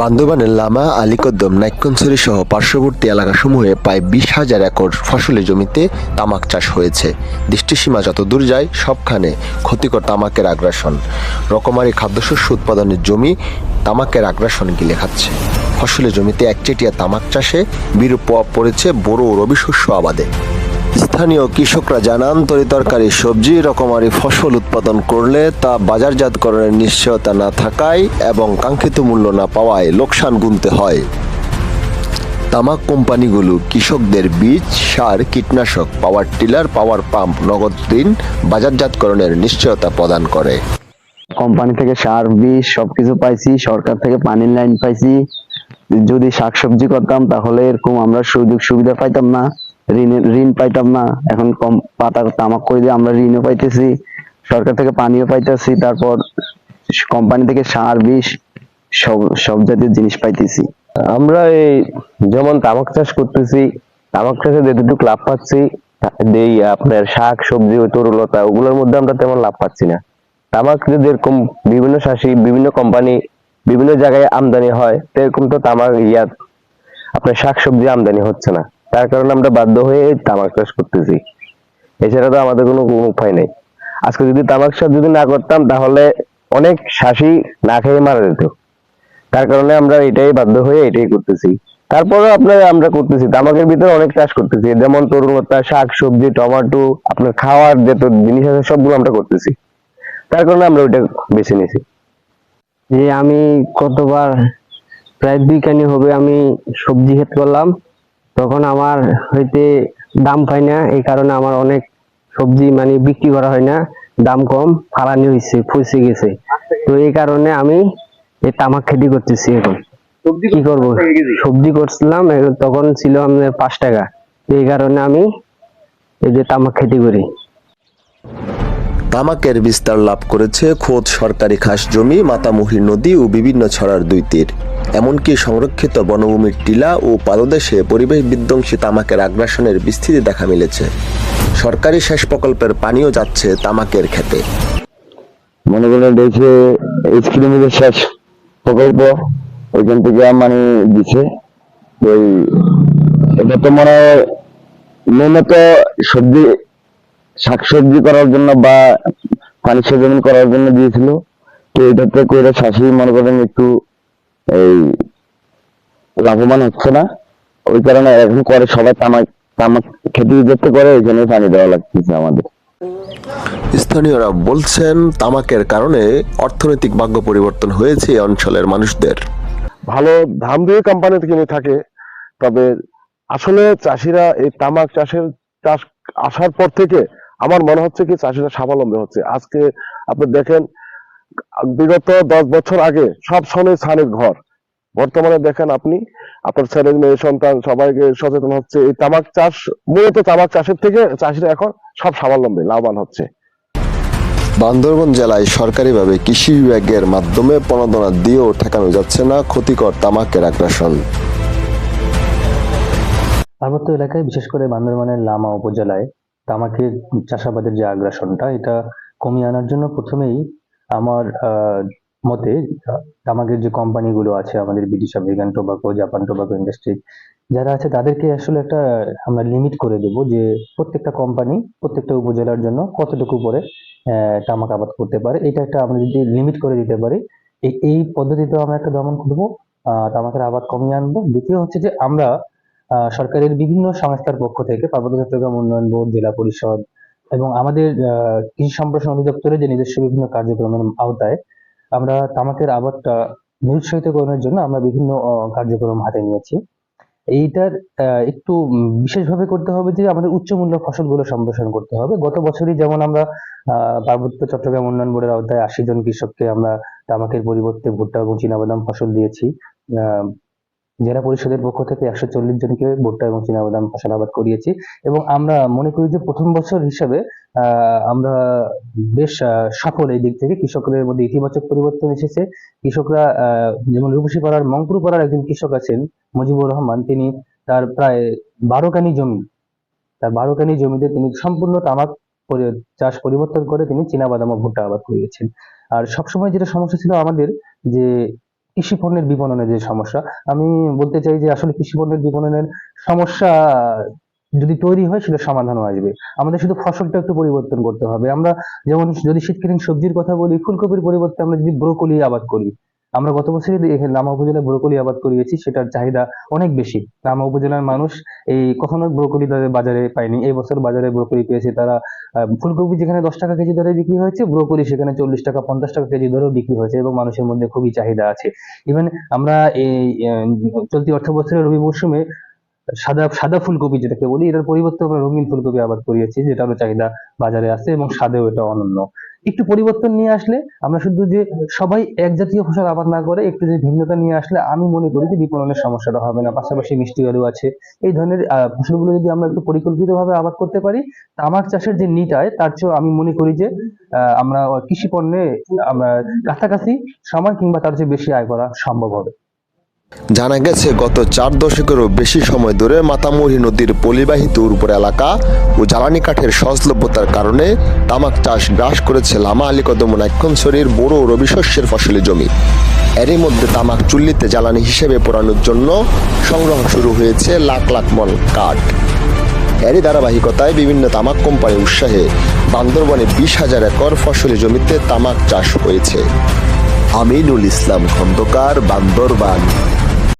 বান্দরবানের লামা আলিকদ্দম নাইকনসরি সহ পার্শ্ববর্তী এলাকাসমূহে প্রায় বিশ হাজার একর ফসলি জমিতে তামাক চাষ হয়েছে। দৃষ্টিসীমা যত দূর যায়, সবখানে ক্ষতিকর তামাকের আগ্রাসন। রকমারি খাদ্যশস্য উৎপাদনের জমি তামাকের আগ্রাসন গিলে খাচ্ছে। ফসলি জমিতে একচেটিয়া তামাক চাষে বিরূপ প্রভাব পড়েছে বড় ও রবি শস্য আবাদে। স্থানীয় কৃষকরা জানান তরিতরকারি সবজি, রকমারি ফসল উৎপাদন করলে তা বাজারজাতকরণের নিশ্চয়তা না থাকায় এবং কাঙ্ক্ষিত মূল্য না পাওয়ায় লোকসান গুনতে হয়। তামাক কোম্পানিগুলো কৃষকদের বীজ, সার, কীটনাশক, পাওয়ার টিলার, পাওয়ার পাম্প, নগদ ঋণ, বাজারজাতকরণের নিশ্চয়তা প্রদান করে। কোম্পানি থেকে সার, বীজ সবকিছু পাইছি, সরকার থেকে পানির লাইন পাইছি। যদি শাকসবজি করতাম তাহলে এরকম আমরা সুযোগ সুবিধা পাইতাম না। ঋণ পাইতাম না। এখন কম পাতা তামাক করে দিয়ে আমরা ঋণও পাইতেছি, সরকার থেকে পানিও পাইতেছি, তারপর কোম্পানি থেকে সার, বিষ, সব সব জাতীয় জিনিস পাইতেছি। আমরা এই যেমন তামাক চাষ করতেছি, তামাক চাষে যেটুকু লাভ পাচ্ছি এই আপনার শাক, সবজি, তরুলতা, ওগুলোর মধ্যে আমরা তেমন লাভ পাচ্ছি না। তামাক যেরকম বিভিন্ন শাসি বিভিন্ন কোম্পানি বিভিন্ন জায়গায় আমদানি হয়, সেরকম তো তামাক ইয়া আপনার শাক, সবজি আমদানি হচ্ছে না। তার কারণে আমরা বাধ্য হয়ে তামাক চাষ করতেছি। এছাড়া তো আমাদের কোনো উপায় নেই। আজকে যদি তামাক চাষ যদি না করতাম, তাহলে অনেক শাসি না খেয়ে মারা যেত। তার কারণে আমরা এটাই বাধ্য হয়ে এটাই করতেছি। তারপরে আপনার আমরা করতেছি। তামাকের ভিতরে অনেক চাষ করতেছি। যেমন তরুণতা শাক সবজি টমেটো, আপনার খাওয়ার যত জিনিস আছে, সবগুলো আমরা করতেছি। তার কারণে আমরা ওইটা বেছে নিয়েছি। যে আমি কতবার, প্রায় দুই কানি হবে আমি সবজি ক্ষেত করলাম তখন আমার হইতে দাম পাই না এই কারণে আমার অনেক সবজি মানে বিক্রি করা হয় না। দাম কম ফালানি হয়েছে ফসে গেছে। তো এই কারণে আমি এই তামাক খেতি করতেছি এখন। কি করব? সবজি করছিলাম তখন ছিল আমাদের পাঁচ টাকা। এই কারণে আমি এই যে তামাক খেতি করি। তামাকের বিস্তার লাভ করেছে খোদ সরকারি খাস জমি, মাতামুহি নদী ও বিভিন্ন ছড়ার দুই তীর। এমনকি সংরক্ষিত বনভূমির টিলা ও পাদদেশে পরিবেশ বিধ্বংসী তামাকের আগ্রাসনের বিস্তৃতি দেখা মিলেছে। সরকারি সেচ প্রকল্পের পানিও যাচ্ছে তামাকের খেতে। মনে করেন দেখে এইচ কিলোমিটার শেষ প্রকল্প, ওইখান থেকে মানে দিছে। ওই, এটা তো মনে হয় সবজি শাকসবজি করার জন্য বা পানি সেচন করার জন্য দিয়েছিল। তো এটাতে করে চাষি মনে করেন একটু এই লাভবান হচ্ছে না। ওই কারণে এখন করে সবাই তামাক তামাক খেতে যাতে করে ওইখানে পানি দেওয়া লাগতেছে আমাদের। স্থানীয়রা বলছেন তামাকের কারণে অর্থনৈতিক ভাগ্য পরিবর্তন হয়েছে এই অঞ্চলের মানুষদের। ভালো ধান দিয়ে কোম্পানিতে কিনে থাকে তবে আসলে চাষিরা এই তামাক চাষের চাষ আসার পর থেকে আমার মনে হচ্ছে কি চাষিরা স্বাবলম্বী হচ্ছে। আজকে আপনি দেখেন বিগত দশ বছর আগে সব সনে ছানের ঘর। বর্তমানে দেখেন আপনি আপনার ছেলে মেয়ে সন্তান সবাইকে সচেতন হচ্ছে। এই তামাক চাষ মূলত তামাক চাষের থেকে চাষিরা এখন সব স্বাবলম্বী লাভবান হচ্ছে। বান্দরবন জেলায় সরকারিভাবে কৃষি বিভাগের মাধ্যমে প্রণোদনা দিয়েও ঠেকানো যাচ্ছে না ক্ষতিকর তামাকের আগ্রাসন। পার্বত্য এলাকায় বিশেষ করে বান্দরবানের লামা উপজেলায় তামাকের চাষাবাদের যে আগ্রাসনটা, এটা কমিয়ে আনার জন্য প্রথমেই আমার মতে তামাকের যে কোম্পানিগুলো আছে, আমাদের British American tobacco Japan tobacco industry যারা আছে তাদেরকে আসলে একটা, আমরা লিমিট করে দেব যে প্রত্যেকটা কোম্পানি, প্রত্যেকটা উপজেলার জন্য কতটুকু করে তামাক আবাদ করতে পারে। এটা একটা আমরা যদি লিমিট করে দিতে পারি এই পদ্ধতিতে আমরা একটা দমন করব তামাকের আবাদ কমিয়ে আনব। দ্বিতীয় হচ্ছে যে আমরা সরকারের বিভিন্ন সংস্থার পক্ষ থেকে পার্বত্য চট্টগ্রাম উন্নয়ন বোর্ড, জেলা পরিষদ এবং আমাদের কৃষি সম্প্রসারণ অধিদপ্তরের যে নিজস্ব বিভিন্ন কার্যক্রমের আওতায় আমরা তামাকের আবাদটা নিরুৎসাহিতকরণের জন্য আমরা বিভিন্ন কার্যক্রম হাতে নিয়েছি। এইটার একটু বিশেষভাবে করতে হবে যে আমাদের উচ্চমূল্য ফসলগুলো সম্প্রসারণ করতে হবে। গত বছরই যেমন আমরা পার্বত্য চট্টগ্রাম উন্নয়ন বোর্ডের আওতায় আশি জন কৃষককে আমরা তামাকের পরিবর্তে ভুট্টা এবং চীনাবাদাম ফসল দিয়েছি। জেলা পরিষদের পক্ষ থেকে একশো চল্লিশ জনকে ভুট্টা এবং চীনাবাদাম ফসল আবাদ করিয়েছি এবং আমরা মনে করি যে প্রথম বছর হিসাবে আমরা বেশ সফল এই দিক থেকে। কৃষকদের মধ্যে ইতিবাচক পরিবর্তন এসেছে। কৃষকরা যেমন রূপসী পাড়ার মংপুর পাড়ার একজন কৃষক আছেন, মুজিবুর রহমান, তিনি তার প্রায় বারো কানি জমি, তার বারো কানি জমিতে তিনি সম্পূর্ণ তামাক চাষ পরিবর্তন করে তিনি চীনাবাদাম ও ভুট্টা আবাদ করিয়েছেন। আর সবসময় যেটা সমস্যা ছিল আমাদের যে কৃষি পণ্যের বিপণনের যে সমস্যা, আমি বলতে চাই যে আসলে কৃষি পণ্যের বিপণনের সমস্যা যদি তৈরি হয় সেটা সমাধানও আসবে। আমাদের শুধু ফসলটা একটু পরিবর্তন করতে হবে। আমরা যেমন যদি শীতকালীন সবজির কথা বলি, ফুলকপির পরিবর্তে আমরা যদি ব্রোকলি আবাদ করি আমরা গত বছরই লামা উপজেলায় ব্রোকলি আবাদ করিয়েছি, সেটার চাহিদা অনেক বেশি। লামা উপজেলার মানুষ এই কখনো ব্রোকলি তাদের বাজারে পায়নি। এই বছর বাজারে ব্রোকলি পেয়েছে তারা ফুলকপি যেখানে দশ টাকা কেজি দরে বিক্রি হয়েছে, ব্রোকলি সেখানে চল্লিশ টাকা, পঞ্চাশ টাকা কেজি দরেও বিক্রি হয়েছে এবং মানুষের মধ্যে খুবই চাহিদা আছে। ইভেন আমরা এই চলতি অর্থ বছরের রবি মৌসুমে সাদা সাদা ফুলকপি যেটাকে বলি, এটার পরিবর্তে আমরা রঙিন ফুলকপি আবাদ করিয়েছি যেটারও চাহিদা বাজারে আছে এবং স্বাদেও এটা অনন্য। একটু পরিবর্তন নিয়ে আসলে আমরা শুধু যে সবাই এক জাতীয় ফসল আবাদ না করে, একটু যে ভিন্নতা নিয়ে আসলে আমি মনে করি যে বিপণনের সমস্যাটা হবে না। পাশাপাশি মিষ্টি আলু আছে। এই ধরনের ফসলগুলো যদি আমরা একটু পরিকল্পিতভাবে আবাদ করতে পারি তামাক চাষের যে নিটায় তার চেয়েও আমি মনে করি যে আমরা কৃষি পণ্যে আমরা কাছাকাছি সময় কিংবা তার চেয়ে বেশি আয় করা সম্ভব হবে। জানা গেছে, গত চার দশকেরও বেশি সময় ধরে মাতামুহুরী নদীর পলিবাহিত উর্বর এলাকা ও জ্বালানি কাঠের সহজলভ্যতার কারণে তামাক চাষ গ্রাস করেছে লামা আলী কদম নাইক্ষণছড়ির বড় রবি শস্যের ফসলি জমি। এরই মধ্যে তামাক চুল্লিতে জ্বালানি হিসেবে পোড়ানোর জন্য সংগ্রহ শুরু হয়েছে লাখ লাখ মন কাঠ। এরই ধারাবাহিকতায় বিভিন্ন তামাক কোম্পানির উৎসাহে বান্দরবনে বিশ হাজার একর ফসলি জমিতে তামাক চাষ হয়েছে। আমিনুল ইসলাম খন্দকার বান্দরবান।